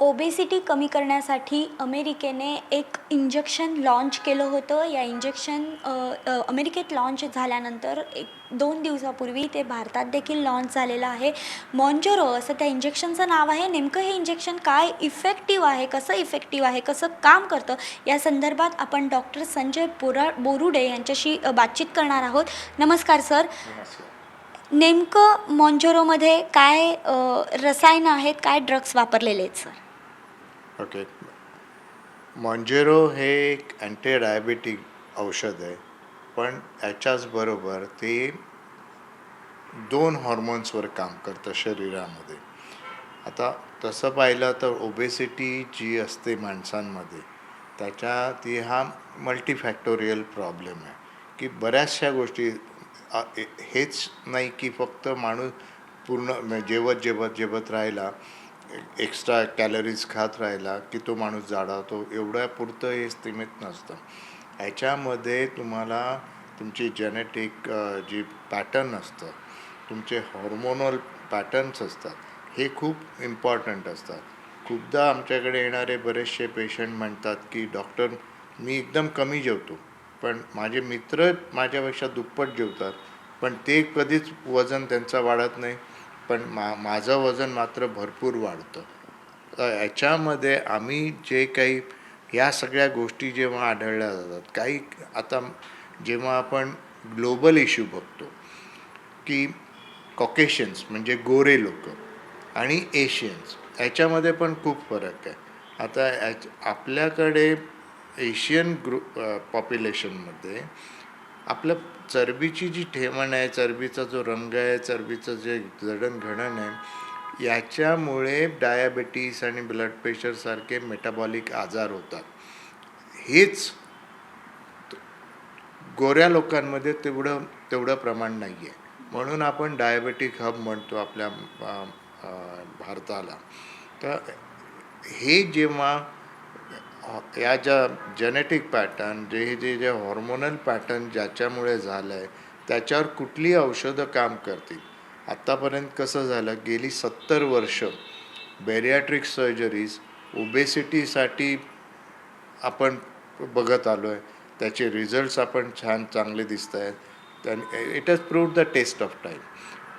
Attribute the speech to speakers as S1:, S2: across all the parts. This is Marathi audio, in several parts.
S1: ओबेसिटी कमी करण्यासाठी अमेरिकेने एक इंजेक्शन लॉन्च केलं होतं. या इंजेक्शन अमेरिकेत लॉन्च झाल्यानंतर एक दोन दिवसापूर्वी ते भारतात देखील लॉन्च झालेलं आहे. मॉन्जोरो असं त्या इंजेक्शनचं नाव आहे. नेमकं हे इंजेक्शन काय इफेक्टिव्ह आहे कसं इफेक्टिव्ह आहे कसं काम करतं? या संदर्भात आपण डॉक्टर संजय बोरा बोरुडे यांच्याशी बातचीत करणार आहोत. नमस्कार सर. नेमकं मॉन्जोरोमध्ये काय रसायनं आहेत काय ड्रग्स वापरलेले आहेत सर?
S2: ओके मॉन्जेरो हे एक अँटी डायबेटिक औषध आहे. पण याच्याच बरोबर ते दोन हॉर्मोन्सवर काम करतं शरीरामध्ये. आता तसं पाहिलं तर ओबेसिटी जी असते माणसांमध्ये त्याच्या ती हा मल्टीफॅक्टोरियल प्रॉब्लेम आहे. की बऱ्याचशा गोष्टी हेच नाही की फक्त माणूस पूर्ण म्हणजे जेवत जेवत जेवत राहिला एक्स्ट्रा कॅलरीज खात राहिला की तो माणूस जाडावतो एवढ्या पुरतं हे सीमित नसतं. ह्याच्यामध्ये तुम्हाला तुमची जेनेटिक जी पॅटर्न असतं तुमचे हॉर्मोनल पॅटर्न्स असतात हे खूप इम्पॉर्टंट असतात. खूपदा आमच्याकडे येणारे बरेचसे पेशंट म्हणतात की डॉक्टर मी एकदम कमी जेवतो पण माझे मित्र माझ्यापेक्षा दुप्पट जेवतात पण ते कधीच वजन त्यांचं वाढत नाही पण मा माझं वजन मात्र भरपूर वाढतं. तर याच्यामध्ये आम्ही जे काही या सगळ्या गोष्टी जेव्हा आढळल्या जातात काही आता जेव्हा आपण ग्लोबल इश्यू बघतो की कॉकेशियन्स म्हणजे गोरे लोक आणि एशियन्स याच्यामध्ये पण खूप फरक आहे. आता याच आपल्याकडे एशियन ग्रु पॉप्युलेशनमध्ये आपलं चरबीची जी ठेवण आहे चरबीचा जो रंग आहे चरबीचं जे जडणघडण आहे याच्यामुळे डायबिटीस आणि ब्लड प्रेशरसारखे मेटाबॉलिक आजार होतात. हेच गोऱ्या लोकांमध्ये तेवढं तेवढं प्रमाण नाही आहे म्हणून आपण डायबेटिक हब म्हणतो आपल्या भारताला. तर हे जेव्हा या ज्या जेनेटिक पॅटर्न जे हे जे जे हॉर्मोनल पॅटर्न ज्याच्यामुळे झालं आहे त्याच्यावर कुठली औषधं काम करतील? आत्तापर्यंत कसं झालं? गेली सत्तर वर्ष बेरियाट्रिक सर्जरीज ओबेसिटीसाठी आपण बघत आलो आहे त्याचे रिझल्ट्स आपण छान चांगले दिसत आहेत. त्याने it has prove the test of time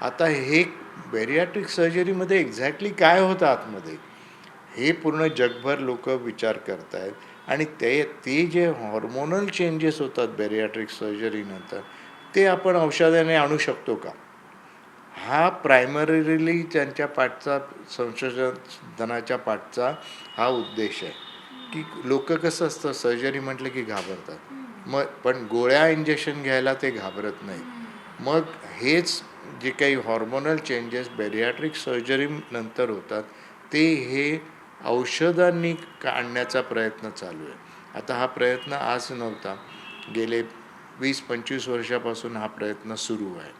S2: आता हे बेरियाट्रिक सर्जरीमध्ये एक्झॅक्टली काय होतं आतमध्ये? हे पूर्ण जगभर लोक विचार करत आहेत आणि ते ते जे हॉर्मोनल चेंजेस होतात बेरियाट्रिक सर्जरीनंतर ते आपण औषधाने आणू शकतो का? हा प्रायमरीली त्यांच्या पाठचा संशोधनाच्या पाठचा हा उद्देश आहे. की लोक कसं असतं सर्जरी म्हटलं की घाबरतात. मग पण गोळ्या इंजेक्शन घ्यायला ते घाबरत नाही. मग हेच जे काही हॉर्मोनल चेंजेस बेरियाट्रिक सर्जरी नंतर होतात ते हे औषधांनी काढण्याचा प्रयत्न चालू आहे? आता हा प्रयत्न आज नव्हता. गेले वीस पंचवीस वर्षापासून हा प्रयत्न सुरू आहे.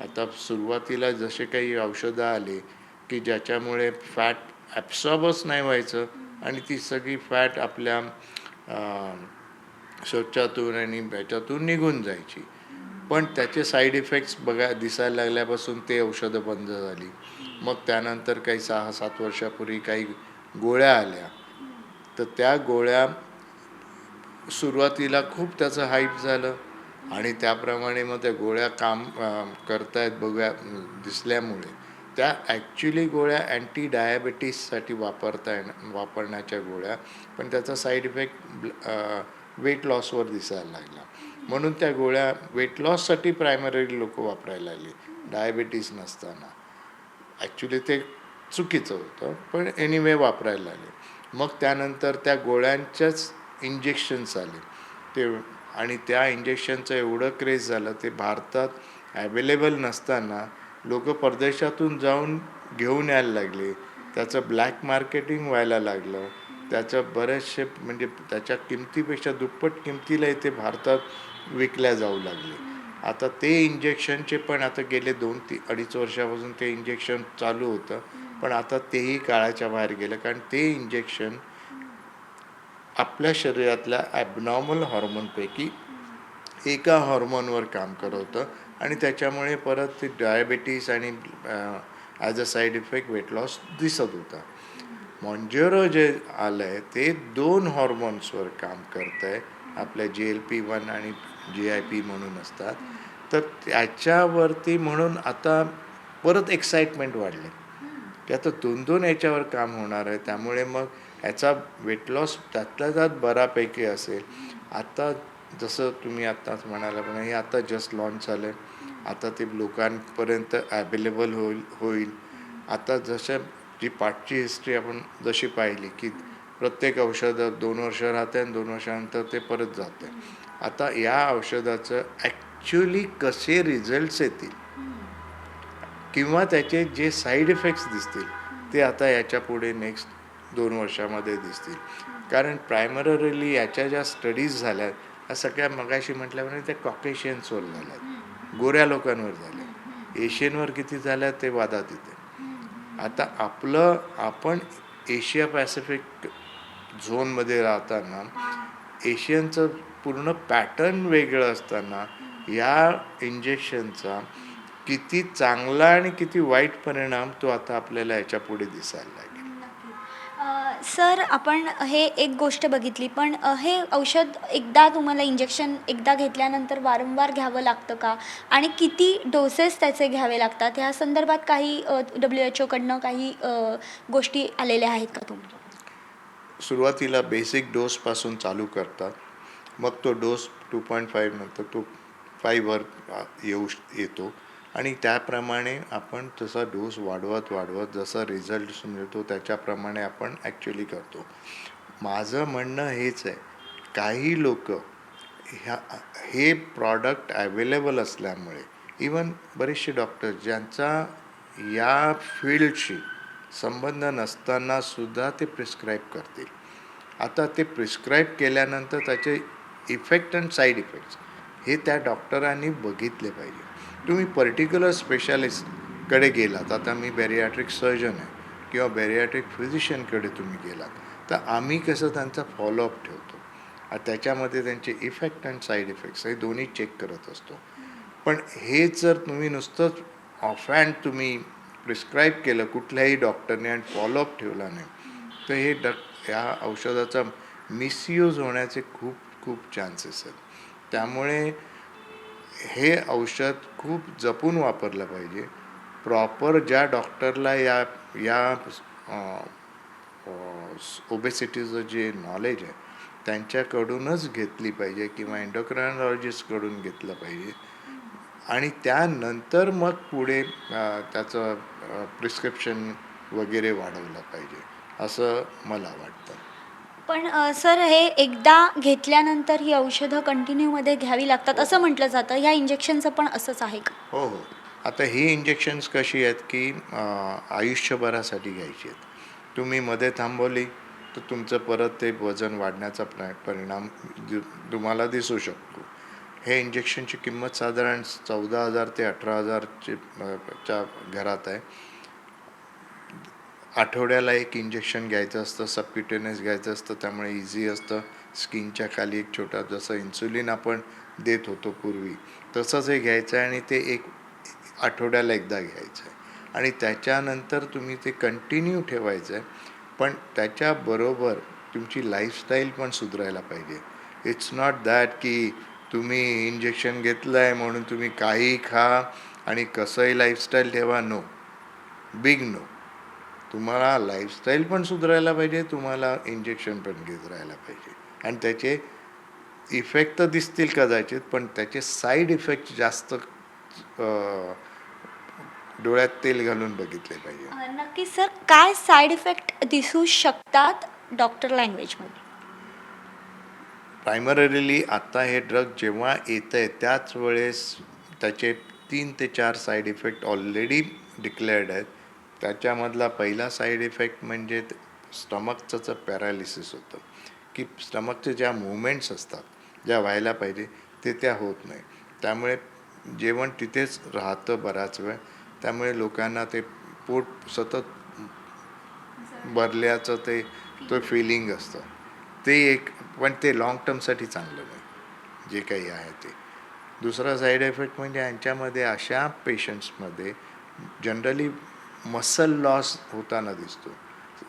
S2: आता सुरुवातीला जसे काही औषधं आले की ज्याच्यामुळे फॅट ॲब्सॉर्बच नाही व्हायचं आणि ती सगळी फॅट आपल्या अं, शौचातून आणि ह्याच्यातून निघून जायची. पण त्याचे साईड इफेक्ट्स बघा दिसायला लागल्यापासून ते औषधं बंद झाली. मग त्यानंतर काही सहा सात वर्षापूर्वी काही गोळ्या आल्या. तर त्या गोळ्या सुरुवातीला खूप त्याचं हाईप झालं आणि त्याप्रमाणे मग त्या गोळ्या काम करतायत बघूया दिसल्यामुळे. त्या ॲक्च्युली गोळ्या अँटी डायबिटीससाठी वापरता येण वापरण्याच्या गोळ्या पण त्याचा साईड इफेक्ट वेट लॉसवर दिसायला लागला. म्हणून त्या गोळ्या वेट लॉससाठी प्रायमरी लोक वापरायला लागली डायबिटीस नसताना. ॲक्च्युली ते चुकीचं होतं पण एनिवे वापरायला लागले. मग त्यानंतर त्या गोळ्यांच्याच इंजेक्शन्स आले. ते आणि त्या इंजेक्शनचं एवढं क्रेज झालं ते भारतात ॲवेलेबल नसताना लोक परदेशातून जाऊन घेऊन यायला लागले. त्याचं ब्लॅक मार्केटिंग व्हायला लागलं. त्याचं बरेचसे म्हणजे त्याच्या किमतीपेक्षा दुप्पट किमतीला इथे भारतात विकल्या जाऊ लागले. आता ते इंजेक्शनचे पण आता गेले दोन ती अडीच वर्षापासून ते इंजेक्शन चालू होतं. पण आता तेही काळाच्या बाहेर गेलं कारण ते इंजेक्शन आपल्या शरीरातल्या ॲबनॉर्मल हॉर्मोनपैकी एका हॉर्मोनवर काम करत होतं आणि त्याच्यामुळे परत ते डायबिटीस आणि as a side effect weight loss दिसत होता. मॉन्जेरो जे आलं आहे ते दोन हॉर्मोन्सवर काम करत आहे आपल्या जी एल पी वन आणि जी आय पी म्हणून असतात. तर त्याच्यावरती म्हणून आता परत एक्साइटमेंट वाढले की आता दोन दोन याच्यावर काम होणार आहे. त्यामुळे मग याचा वेट लॉस त्यातल्या त्यात बऱ्यापैकी असेल. आता जसं तुम्ही आत्ताच म्हणाला पण हे आता जस्ट लॉन्च झालं आहे आता ते लोकांपर्यंत ॲवेलेबल होईल होईल. आता जशा जी पाठची हिस्ट्री आपण जशी पाहिली की प्रत्येक औषध दोन वर्ष राहते आणि दोन वर्षानंतर ते परत जाते. आता या औषधाचं ॲक्च्युली कसे रिझल्ट्स येतील? किंवा त्याचे जे साईड इफेक्ट्स दिसतील ते आता याच्यापुढे नेक्स्ट दोन वर्षामध्ये दिसतील. कारण प्रायमरली याच्या ज्या स्टडीज झाल्या या सगळ्या मगाशी म्हटल्याप्रमाणे त्या कॉकेशियन्सवर झाल्या गोऱ्या लोकांवर झाल्या एशियनवर किती झाल्या ते वादात येते. आता आपलं आपण एशिया पॅसिफिक झोनमध्ये राहताना एशियनचं पूर्ण पॅटर्न वेगळं असताना या इंजेक्शनचा किती चांगला आणि किती वाईट परिणाम तो आता आपल्याला याच्यापुढे दिसायला लागेल.
S1: सर आपण हे एक गोष्ट बघितली पण हे औषध एकदा तुम्हाला इंजेक्शन एकदा घेतल्यानंतर वारंवार घ्यावं लागतं का? आणि किती डोसेस त्याचे घ्यावे लागतात? ह्या संदर्भात काही डब्ल्यू एच ओकडनं काही गोष्टी आलेल्या आहेत का तुमच्या?
S2: सुरुवातीला बेसिक डोसपासून चालू करतात. मग तो डोस टू पॉईंट फाईव्ह नंतर तो फाईव्हवर येऊ येतो. आणि त्याप्रमाणे आपण तसा डोस वाढवत वाढवत जसा रिझल्ट मिळतो त्याच्याप्रमाणे आपण ॲक्च्युली करतो. माझं म्हणणं हेच आहे काही लोक ह्या हे प्रॉडक्ट अवेलेबल असल्यामुळे इवन बरेचसे डॉक्टर ज्यांचा या फील्डशी संबंध नसताना सुद्धा ते प्रिस्क्राईब करतील. आता ते प्रिस्क्राईब केल्यानंतर त्याचे इफेक्ट अँड साईड इफेक्ट्स हे त्या डॉक्टरांनी बघितले पाहिजे. तुम्ही पर्टिक्युलर स्पेशालिस्टकडे गेलात. आता मी बॅरियाट्रिक सर्जन आहे किंवा बॅरियाट्रिक फिजिशियनकडे तुम्ही गेलात. तर आम्ही कसं त्यांचा फॉलोअप ठेवतो? त्याच्यामध्ये त्यांचे इफेक्ट अँड साईड इफेक्ट्स हे दोन्ही चेक करत असतो. पण हे जर तुम्ही नुसतंच ऑफ हँड तुम्ही प्रिस्क्राईब केलं कुठल्याही डॉक्टरने आणि फॉलोअप ठेवला नाही तर हे डक ह्या औषधाचा मिसयूज होण्याचे खूप खूप चान्सेस आहेत. त्यामुळे हे औषध खूप जपून वापरलं पाहिजे. प्रॉपर ज्या डॉक्टरला या या ओबेसिटीचं जे नॉलेज आहे त्यांच्याकडूनच घेतली पाहिजे किंवा एन्डोक्रायनॉलॉजिस्टकडून घेतलं पाहिजे. आणि त्यानंतर मग पुढे त्याचं प्रिस्क्रिप्शन वगैरे वाढवलं पाहिजे असं मला वाटतं.
S1: पण सर हे एकदा घेतल्यानंतर ही औषधं कंटिन्यूमध्ये घ्यावी लागतात असं म्हटलं जातं. ह्या इंजेक्शनचं पण असंच आहे का?
S2: हो हो. आता ही इंजेक्शन्स कशी आहेत की आयुष्यभरासाठी घ्यायची आहेत. तुम्ही मध्ये थांबवली तर तुमचं परत ते वजन वाढण्याचा प्र परिणाम तुम्हाला दिसू शकतो. हे इंजेक्शनची किंमत साधारण चौदा हजार ते अठरा हजारचे अ, च्या घरात आहे. आठवड्याला एक इंजेक्शन घ्यायचं असतं सबक्युटेनियस घ्यायचं असतं त्यामुळे इझी असतं. स्किनच्या खाली एक छोटा जसं इन्सुलिन आपण देत होतो पूर्वी तसंच हे घ्यायचं आहे आणि ते एक आठवड्याला एकदा घ्यायचं आहे. आणि त्याच्यानंतर तुम्ही ते कंटिन्यू ठेवायचं आहे पण त्याच्याबरोबर तुमची लाईफस्टाईल पण सुधारायला पाहिजे. इट्स नॉट दॅट की तुम्ही इंजेक्शन घेतलं आहे म्हणून तुम्ही काहीही खा आणि कसंही लाईफस्टाईल ठेवा नो बिग नो तुम्हाला लाईफस्टाईल पण सुधारायला पाहिजे तुम्हाला इंजेक्शन पण घेत राहायला पाहिजे. आणि त्याचे इफेक्ट तर दिसतील कदाचित पण त्याचे साईड इफेक्ट जास्त डोळ्यात तेल घालून बघितले पाहिजे.
S1: नक्की सर काय साईड इफेक्ट दिसू शकतात डॉक्टर लँग्वेजमध्ये
S2: प्रायमरली आत्ता हे ड्रग जेव्हा येतं आहे त्याच वेळेस त्याचे तीन ते चार साईड इफेक्ट ऑलरेडी डिक्लेअर्ड आहेत. त्याच्यामधला पहिला साईड इफेक्ट म्हणजे स्टमकचं पॅरालिसिस होतं. की स्टमकचे ज्या मुवमेंट्स असतात ज्या व्हायला पाहिजे ते त्या होत नाही. त्यामुळे जेवण तिथेच राहतं बराच वेळ. त्यामुळे लोकांना ते पोट सतत भरल्याचं ते तो फिलिंग असतं. ते एक पण ते लाँग टर्मसाठी चांगलं नाही. जे काही आहे ते. दुसरा साईड इफेक्ट म्हणजे यांच्यामध्ये अशा पेशंट्समध्ये जनरली मसल लॉस होताना दिसतो.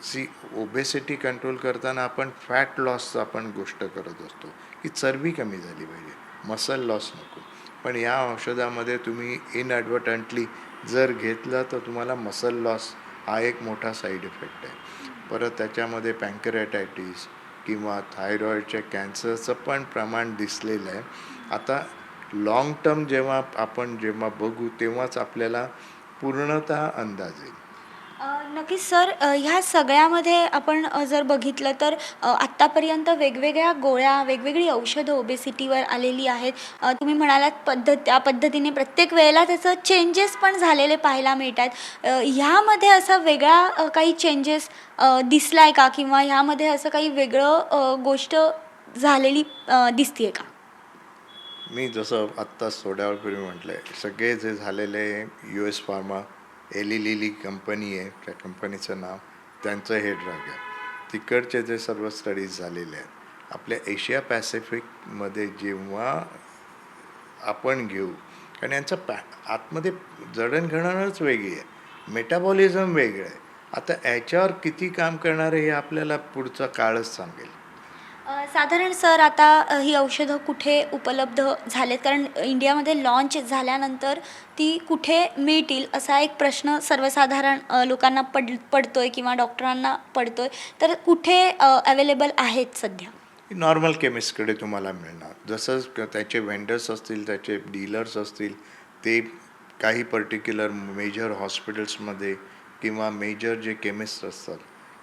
S2: सी ओबेसिटी कंट्रोल करताना आपण फॅट लॉस आपण गोष्ट करत असतो की चरबी कमी झाली पाहिजे. मसल लॉस नको. पण या औषधामध्ये तुम्ही इनॲडवर्टंटली जर घेतलं तर तुम्हाला मसल लॉस हा एक मोठा साईड इफेक्ट आहे. परत त्याच्यामध्ये पँकरेटायटिस किंवा थायरॉईडच्या कॅन्सरचं पण प्रमाण दिसलेलं आहे. आता लाँग टर्म जेव्हा आपण जेव्हा बघू तेव्हाच आपल्याला पूर्णतः अंदाज. येईल
S1: नक्कीच सर ह्या सगळ्यामध्ये आपण जर बघितलं तर आत्तापर्यंत वेगवेगळ्या गोळ्या वेगवेगळी औषधं ओबेसिटीवर आलेली आहेत. तुम्ही म्हणालात पद्धत त्या पद्धतीने प्रत्येक वेळेला त्याचं चेंजेस पण झालेले पाहायला मिळतात. ह्यामध्ये असा वेगळा काही चेंजेस दिसला आहे का? किंवा ह्यामध्ये असं काही वेगळं गोष्ट झालेली दिसते का?
S2: मी जसं आत्ताच थोड्या वेळपूर्वी म्हटलं आहे सगळे जे झालेले U S pharma Eli Lilly company आहे त्या कंपनीचं नाव त्यांचं हे ड्रग आहे. तिकडचे जे सर्व स्टडीज झालेले आहेत आपल्या एशिया पॅसिफिकमध्ये जेव्हा आपण घेऊ कारण यांचं पॅ आतमध्ये जडणघडणच वेगळी आहे मेटाबॉलिझम वेगळं आहे. आता याच्यावर किती काम करणार आहे हे आपल्याला पुढचा काळच सांगेल.
S1: साधारण सर आता ही औषधं कुठे उपलब्ध झालेत? कारण इंडियामध्ये लॉन्च झाल्यानंतर ती कुठे मिळतील असा एक प्रश्न सर्वसाधारण लोकांना पड पडतोय किंवा डॉक्टरांना पडतोय. तर कुठे अवेलेबल आहेत सध्या?
S2: नॉर्मल केमिस्टकडे तुम्हाला मिळणार. जसं क- त्याचे वेंडर्स असतील त्याचे डीलर्स असतील ते काही पर्टिक्युलर मेजर हॉस्पिटल्समध्ये किंवा मेजर जे केमिस्ट असतात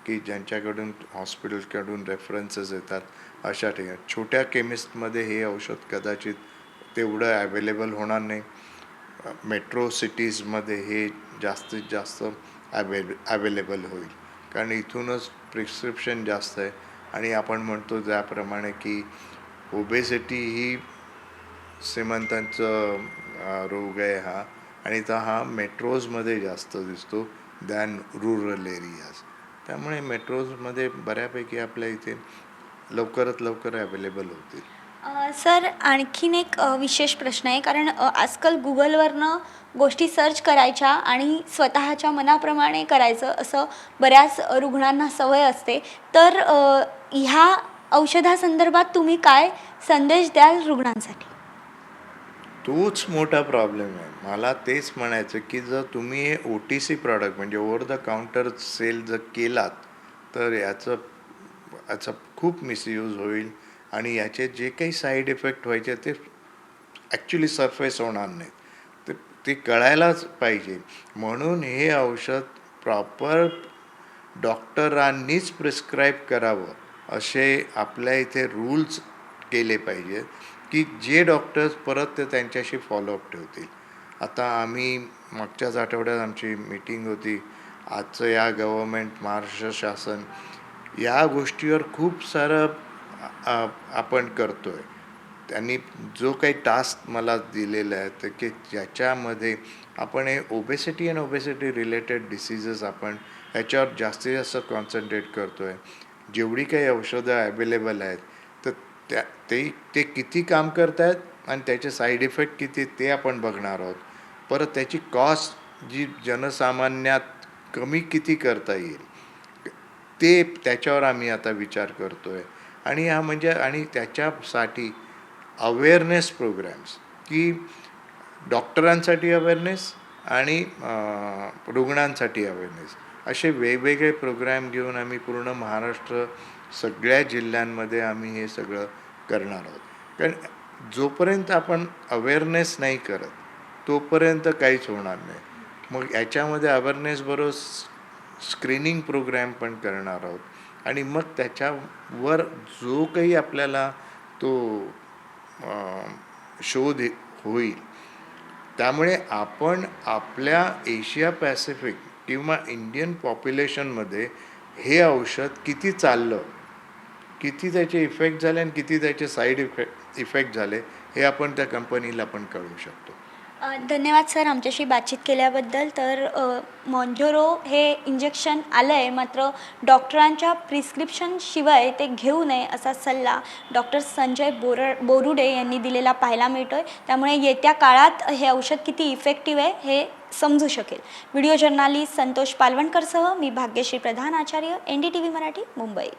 S2: की ज्यांच्याकडून हॉस्पिटलकडून रेफरन्सेस येतात अशा ठिकाणी. छोट्या केमिस्टमध्ये हे औषध कदाचित तेवढं ॲवेलेबल होणार नाही. मेट्रो सिटीजमध्ये हे जास्तीत जास्त ॲवेले अवेलेबल होईल. कारण इथूनच प्रिस्क्रिप्शन जास्त आहे. आणि आपण म्हणतो त्याप्रमाणे की ओबेसिटी ही श्रीमंतांचं रोग आहे हा. आणि तर हा मेट्रोजमध्ये जास्त दिसतो दॅन रुरल एरियाज त्यामुळे मेट्रोजमध्ये बऱ्यापैकी आपल्या इथे लवकरात लवकर अवेलेबल होतील.
S1: सर आणखीन एक विशेष प्रश्न आहे. कारण आजकाल गुगलवरनं गोष्टी सर्च करायच्या आणि स्वतःच्या मनाप्रमाणे करायचं असं बऱ्याच रुग्णांना सवय असते. तर ह्या औषधासंदर्भात तुम्ही काय संदेश द्याल रुग्णांसाठी?
S2: तोच मोठा प्रॉब्लेम आहे. मला तेच म्हणायचं की जर तुम्ही हे ओ टी सी प्रॉडक्ट म्हणजे ओव्हर द काउंटर सेल जर केलात तर याचं याचा खूप मिसयूज होईल आणि याचे जे काही साईड इफेक्ट व्हायचे ते ॲक्च्युली सरफेस होणार नाहीत. ते ते कळायलाच पाहिजे. म्हणून हे औषध प्रॉपर डॉक्टरांनीच प्रिस्क्राईब करावं असे आपल्या इथे रूल्स केले पाहिजेत की जे डॉक्टर्स परत ते त्यांच्याशी फॉलोअप ठेवतील. आता आम्ही मागच्याच आठवड्यात आमची मीटिंग होती. आजचं या गव्हर्मेंट महाराष्ट्र शासन या गोष्टीवर खूप सारं आपण करतो आहे त्यांनी जो काही टास्क मला दिलेला आहे तर की ज्याच्यामध्ये आपण हे obesity and obesity related diseases आपण ह्याच्यावर जास्तीत जास्त कॉन्सन्ट्रेट करतो आहे जेवढी काही औषधं अवेलेबल आहेत तर त्या ते ते किती काम करत आहेत आणि त्याचे साईड इफेक्ट किती ते आपण बघणार आहोत. परत त्याची कॉस्ट जी जनसामान्यात कमी किती करता येईल ते त्याच्यावर आम्ही आता विचार करतो आहे आणि हा म्हणजे आणि त्याच्यासाठी अवेअरनेस प्रोग्रॅम्स की डॉक्टरांसाठी अवेअरनेस आणि रुग्णांसाठी अवेअरनेस असे वेगवेगळे प्रोग्रॅम घेऊन आम्ही पूर्ण महाराष्ट्र सगळ्या जिल्ह्यांमध्ये आम्ही हे सगळं करणार आहोत. कारण जोपर्यंत आपण अवेअरनेस नाही करत तोपर्यंत काहीच होणार नाही. मग याच्यामध्ये अवेअरनेस बरोबर स्क्रीनिंग प्रोग्रॅम पण करणार आहोत. आणि मग त्याच्यावर जो काही आपल्याला तो शोध होईल. त्यामुळे आपण आपल्या एशिया पॅसिफिक किंवा इंडियन पॉप्युलेशनमध्ये हे औषध किती चाललं किती त्याचे इफेक्ट झाले आणि किती त्याचे साईड इफेक्ट इफेक्ट झाले हे आपण त्या कंपनीला पण कळवू शकतो.
S1: धन्यवाद सर आमच्याशी बातचीत केल्याबद्दल. तर मॉन्झोरो हे इंजेक्शन आलं आहे मात्र डॉक्टरांच्या प्रिस्क्रिप्शनशिवाय ते घेऊ नये असा सल्ला डॉक्टर संजय बोर बोरुडे यांनी दिलेला पाहायला मिळतो आहे त्यामुळे येत्या काळात हे औषध किती इफेक्टिव्ह आहे हे समजू शकेल. व्हिडिओ जर्नालिस्ट संतोष पालवणकरसह मी Bhagyashree Pradhan Acharya N D T V Marathi Mumbai.